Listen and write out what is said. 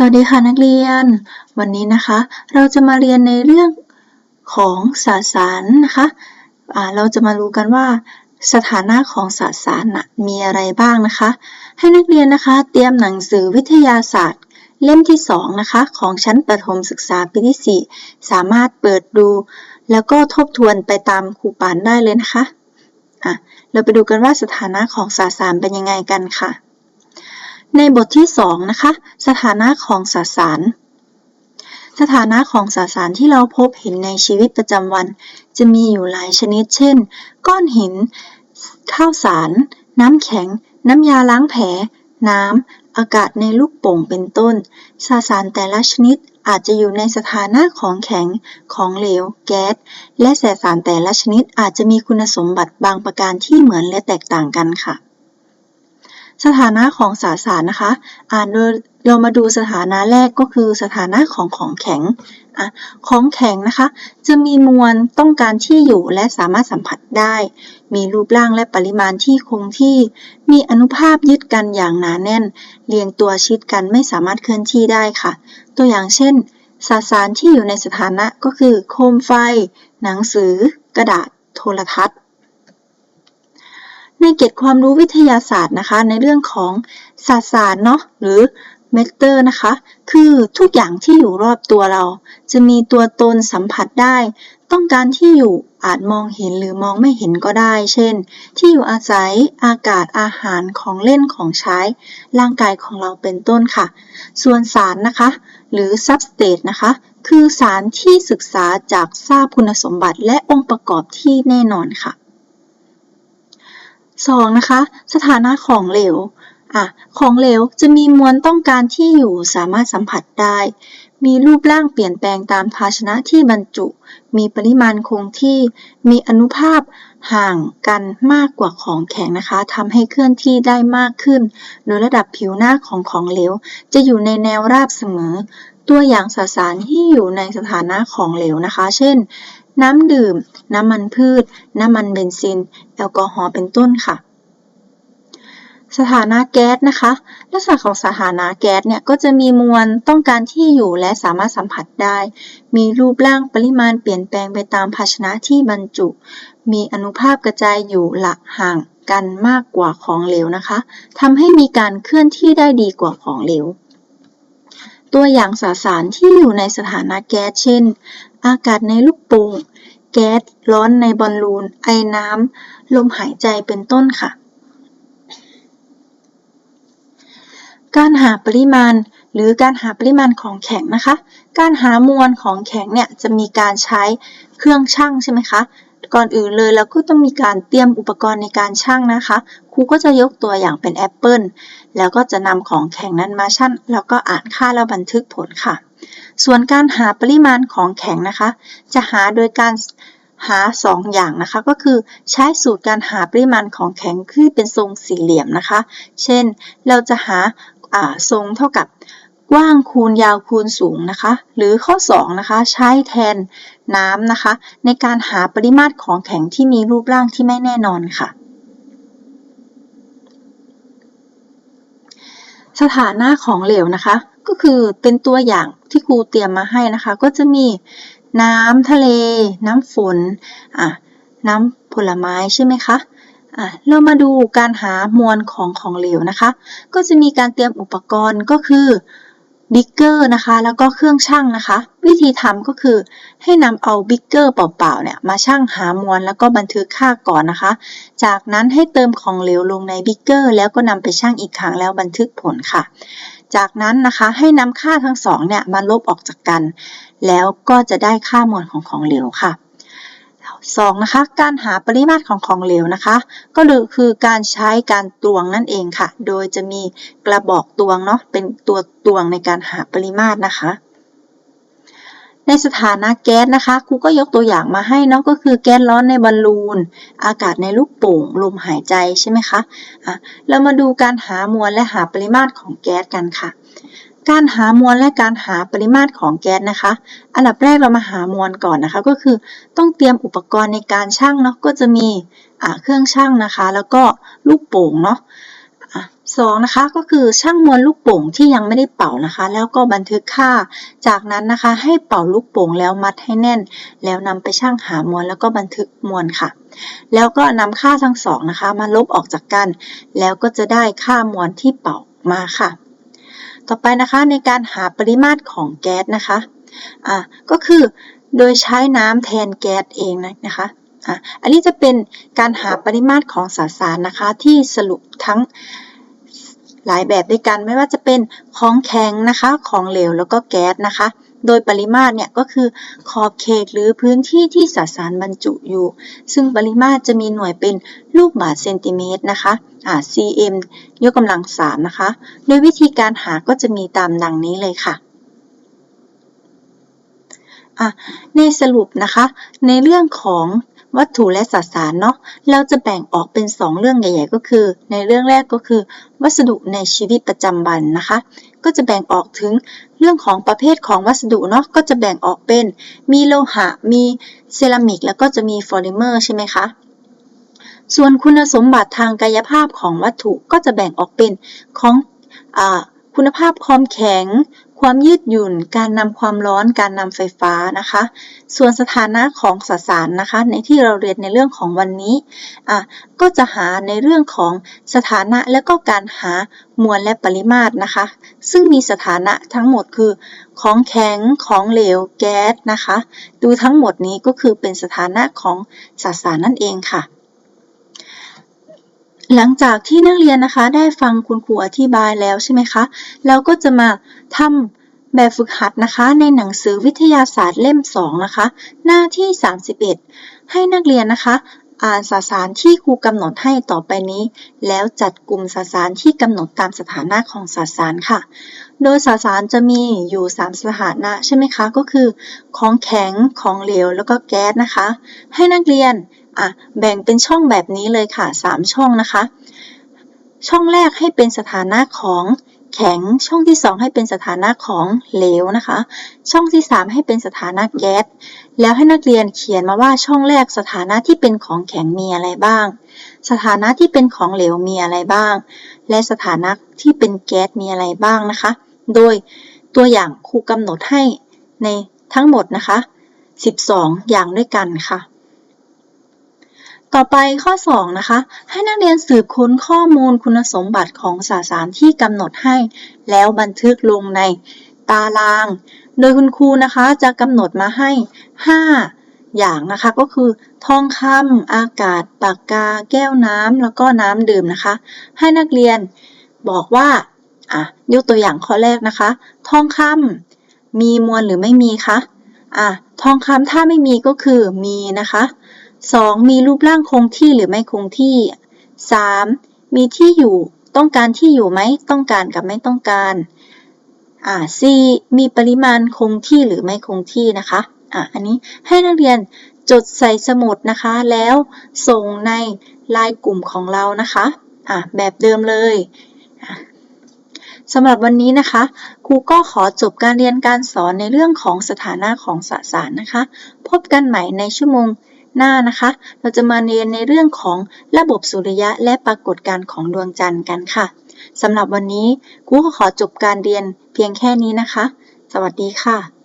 สวัสดีค่ะนักเรียน วันนี้นะคะ เราจะมาเรียนในเรื่องของสสารนะคะะเราจะมารู้กันว่า สถานะของสสารนะมีอะไรบ้างนะคะ ให้นักเรียนนะคะ เตรียมหนังสือวิทยาศาสตร์ เล่มที่ 2 นะคะ ของชั้นประถมศึกษาปีที่ 4 สามารถเปิดดู แล้วก็ทบทวนไปตามครูปานได้เลยนะคะะเราไปดูกันว่าสถานะของสสารเป็นยังไงกันค่ะ ในบทที่ 2 นะคะ สถานะของสสาร สถานะของสสารที่เราพบเห็นในชีวิตประจำวัน จะมีอยู่หลายชนิด เช่น ก้อนหิน ข้าวสาร น้ำแข็ง น้ำยาล้างแผล น้ำ อากาศในลูกโป่งเป็นต้น สสารแต่ละชนิดอาจจะอยู่ในสถานะของแข็ง ของเหลว แก๊ส และสสารแต่ละชนิดอาจจะมีคุณสมบัติบางประการที่เหมือนและแตกต่างกันค่ะ สถานะของสสารนะคะ อ่านเรามาดูสถานะแรกก็คือสถานะของของแข็งอของแข็งนะคะ จะมีมวลต้องการที่อยู่และสามารถสัมผัสได้ มีรูปร่างและปริมาณที่คงที่ มีอนุภาพยึดกันอย่างหนาแน่น เรียงตัวชิดกันไม่สามารถเคลื่อนที่ได้ค่ะ ตัวอย่างเช่น สสารที่อยู่ในสถานะก็คือ โคมไฟ หนังสือ กระดาษ โทรทัศน์ ในเกตความรู้วิทยาศาสตร์นะคะ ในเรื่องของสสารเนาะหรือเมตเตอร์นะคะ คือทุกอย่างที่อยู่รอบตัวเรา จะมีตัวตนสัมผัสได้ ต้องการที่อยู่อาจมองเห็นหรือมองไม่เห็นก็ได้ เช่น ที่อยู่อาศัย อากาศ อาหาร ของเล่น ของใช้ ร่างกายของเราเป็นต้นค่ะ ส่วนสารนะคะ หรือ substrate นะคะ คือสารที่ศึกษาจากทราบคุณสมบัติและองค์ประกอบที่แน่นอนค่ะ 2. นะคะ สถานะของเหลวอะของเหลวจะมีมวลต้องการที่อยู่สามารถสัมผัสได้ มีรูปร่างเปลี่ยนแปลงตามภาชนะที่บรรจุ มีปริมาณคงที่ มีอนุภาพห่างกันมากกว่าของแข็งนะคะทำให้เคลื่อนที่ได้มากขึ้น โดยระดับผิวหน้าของของเหลว จะอยู่ในแนวราบเสมอ ตัวอย่างสสารที่อยู่ในสถานะของเหลวนะคะ เช่น น้ำดื่ม น้ำมันพืช น้ำมันเบนซิน แอลกอฮอล์เป็นต้นค่ะ สถานะแก๊สนะคะ ลักษณะของสถานะแก๊สเนี่ยก็จะมีมวลต้องการที่อยู่และสามารถสัมผัสได้ มีรูปร่างปริมาณเปลี่ยนแปลงไปตามภาชนะที่บรรจุ มีอนุภาพกระจายอยู่หลักห่างกันมากกว่าของเหลวนะคะทำให้มีการเคลื่อนที่ได้ดีกว่าของเหลว ตัวอย่างสสารที่อยู่ในสถานะแก๊สเช่น อากาศในลูกโป่ง แก๊ส ร้อนในบอลลูน ไอน้ำ ลมหายใจ เป็นต้นค่ะ การหาปริมาณ หรือการหาปริมาณของแข็งนะคะ การหามวลของแข็งเนี่ยจะมีการใช้เครื่องชั่งใช่ไหมคะ ก่อนอื่นเลยเราก็ต้องมีการเตรียมอุปกรณ์ในการชั่งนะคะ ครูก็จะยกตัวอย่างเป็นแอปเปิลแล้วก็จะนำของแข็งนั้นมาชั่งแล้วก็อ่านค่าแล้วบันทึกผลค่ะ ส่วนการหาปริมาณของแข็งนะคะ จะหาโดยการหา 2 อย่างนะคะ ก็คือใช้สูตรการหาปริมาณของแข็งคือเป็นทรงสี่เหลี่ยมนะคะ เช่น เราจะหาทรงเท่ากับ กว้างคูณยาวคูณสูงนะคะ หรือข้อ 2 นะคะ ใช้แทนน้ำนะคะ ในการหาปริมาตรของแข็งที่มีรูปร่างที่ไม่แน่นอนค่ะ สถานะของเหลวนะคะ ก็คือเป็นตัวอย่างที่ครูเตรียมมาให้นะคะ ก็จะมีน้ำทะเล น้ำฝนอะน้ำผลไม้ใช่ไหมคะอะเรามาดูการหามวลของของเหลวนะคะ ก็จะมีการเตรียมอุปกรณ์ก็คือ บิ๊กเกอร์นะคะแล้วก็เครื่องชั่งนะคะ วิธีทำก็คือให้นำเอาบิ๊กเกอร์เปล่าๆเนี่ยมาชั่งหามวลแล้วก็บันทึกค่าก่อนนะคะ จากนั้นให้เติมของเหลวลงในบิ๊กเกอร์แล้วก็นำไปชั่งอีกครั้งแล้วบันทึกผลค่ะ จากนั้นนะคะให้นำค่าทั้งสองเนี่ยมาลบออกจากกัน แล้วก็จะได้ค่ามวลของของเหลวค่ะ 2. นะคะ การหาปริมาตรของของเหลวนะคะ ก็คือการใช้การตวงนั่นเองค่ะ โดยจะมีกระบอกตวงเนาะเป็นตัวตวงในการหาปริมาตรนะคะ ในสถานะแก๊สนะคะครูก็ยกตัวอย่างมาให้เนาะก็คือแก๊สร้อนในบอลลูน อากาศในลูกโป่งลมหายใจใช่ไหมคะอะเรามาดูการหามวลและหาปริมาตรของแก๊สกันค่ะ การหามวลและการหาปริมาตรของแก๊สนะคะ อันดับแรกเรามาหามวลก่อนนะคะ ก็คือต้องเตรียมอุปกรณ์ในการชั่งเนาะก็จะมีเครื่องชั่งนะคะ แล้วก็ลูกโป่งเนาะสองนะคะก็คือช่างมวลลูกโป่งที่ยังไม่ได้เป่านะคะ แล้วก็บันทึกค่า จากนั้นนะคะให้เป่าลูกโป่งแล้วมัดให้แน่น แล้วนำไปช่างหามวลแล้วก็บันทึกมวลค่ะ แล้วก็นำค่าทั้งสองนะคะ มาลบออกจากกัน แล้วก็จะได้ค่ามวลที่เป่ามาค่ะ ต่อไปนะคะในการหาปริมาตรของแก๊สนะคะอะก็คือโดยใช้น้ำแทนแก๊สเองนะคะอะอันนี้จะเป็นการหาปริมาตรของสสารนะคะที่สรุปทั้ง หลายแบบด้วยกันไม่ว่าจะเป็นของแข็งนะคะ ของเหลวแล้วก็แก๊สนะคะ โดยปริมาตรเนี่ยก็คือขอบเขตหรือพื้นที่ที่สสารบรรจุอยู่ ซึ่งปริมาตรจะมีหน่วยเป็นลูกบาศก์เซนติเมตรนะคะอ่า cm ยกกำลังสามนะคะ โดยวิธีการหาก็จะมีตามดังนี้เลยค่ะอะในสรุปนะคะ ในเรื่องของ วัตถุและสสารเนาะเราจะแบ่งออกเป็น 2 เรื่องใหญ่ ๆ ก็คือ ในเรื่องแรกก็คือ วัสดุในชีวิตประจำวันนะคะ ก็จะแบ่งออกถึงเรื่องของประเภทของวัสดุเนาะก็จะแบ่งออกเป็น มีโลหะ มีเซรามิก แล้วก็จะมีฟอลิเมอร์ใช่ไหมคะส่วนคุณสมบัติทางกายภาพของวัตถุก็จะแบ่งออกเป็นของอคุณภาพความแข็ง ความยืดหยุ่น การนำความร้อน การนำไฟฟ้านะคะ ส่วนสถานะของสสารนะคะ ในที่เราเรียนในเรื่องของวันนี้อะก็จะหาในเรื่องของสถานะและก็การหามวลและปริมาตรนะคะ ซึ่งมีสถานะทั้งหมดคือของแข็งของเหลวแก๊สนะคะ ดูทั้งหมดนี้ก็คือเป็นสถานะของสสารนั่นเองค่ะ หลังจากที่นักเรียนนะคะได้ฟังคุณครูอธิบายแล้วใช่ไหมคะ เราก็จะมาทำแบบฝึกหัดนะคะ ในหนังสือวิทยาศาสตร์เล่ม 2 นะคะ หน้าที่ 31 ให้นักเรียนนะคะ อ่านสสารที่ครูกำหนดให้ต่อไปนี้ แล้วจัดกลุ่มสสารที่กำหนดตามสถานะของสสารค่ะ โดยสสารจะมีอยู่ 3 สถานะใช่ไหมคะ ก็คือ ของแข็ง ของเหลว แล้วก็แก๊สนะคะ ให้นักเรียน อะแบ่งเป็นช่องแบบนี้เลยค่ะ 3 ช่องนะคะ ช่องแรกให้เป็นสถานะของแข็ง ช่องที่ 2 ให้เป็นสถานะของเหลวนะคะ ช่องที่ 3 ให้เป็นสถานะแก๊ส แล้วให้นักเรียนเขียนมาว่าช่องแรกสถานะที่เป็นของแข็งมีอะไรบ้าง สถานะที่เป็นของเหลวมีอะไรบ้าง และสถานะที่เป็นแก๊สมีอะไรบ้างนะคะ โดยตัวอย่างครูกำหนดให้ในทั้งหมดนะคะ 12 อย่างด้วยกันค่ะ ต่อไปข้อ 2 นะคะ ให้นักเรียนสืบค้นข้อมูลคุณสมบัติของสสารที่กำหนดให้ แล้วบันทึกลงในตาราง โดยคุณครูนะคะจะกำหนดมาให้ 5 อย่างนะคะก็คือ ทองคำอากาศ ปากกา แก้วน้ำแล้วก็น้ำดื่มนะคะ ให้นักเรียนบอกว่าอะยกตัวอย่างข้อแรกนะคะ ทองคำมีมวลหรือไม่มีคะอะทองคำถ้าไม่มีก็คือมีนะคะ 2. มีรูปร่างคงที่หรือไม่คงที่ 3. มีที่อยู่ ต้องการที่อยู่ไหม ต้องการกับไม่ต้องการอ่า C มีปริมาณคงที่หรือไม่คงที่นะคะอะอันนี้ให้นักเรียนจดใส่สมุดนะคะ แล้วส่งในไลน์กลุ่มของเรานะคะอะแบบเดิมเลยสำหรับวันนี้นะคะครูก็ขอจบการเรียนการสอนในเรื่องของสถานะของสสารนะคะ พบกันใหม่ในชั่วโมง หน้านะคะ เราจะมาเรียนในเรื่องของระบบสุริยะและปรากฏการณ์ของดวงจันทร์กันค่ะสำหรับวันนี้ครูก็ขอจบการเรียนเพียงแค่นี้นะคะ สวัสดีค่ะ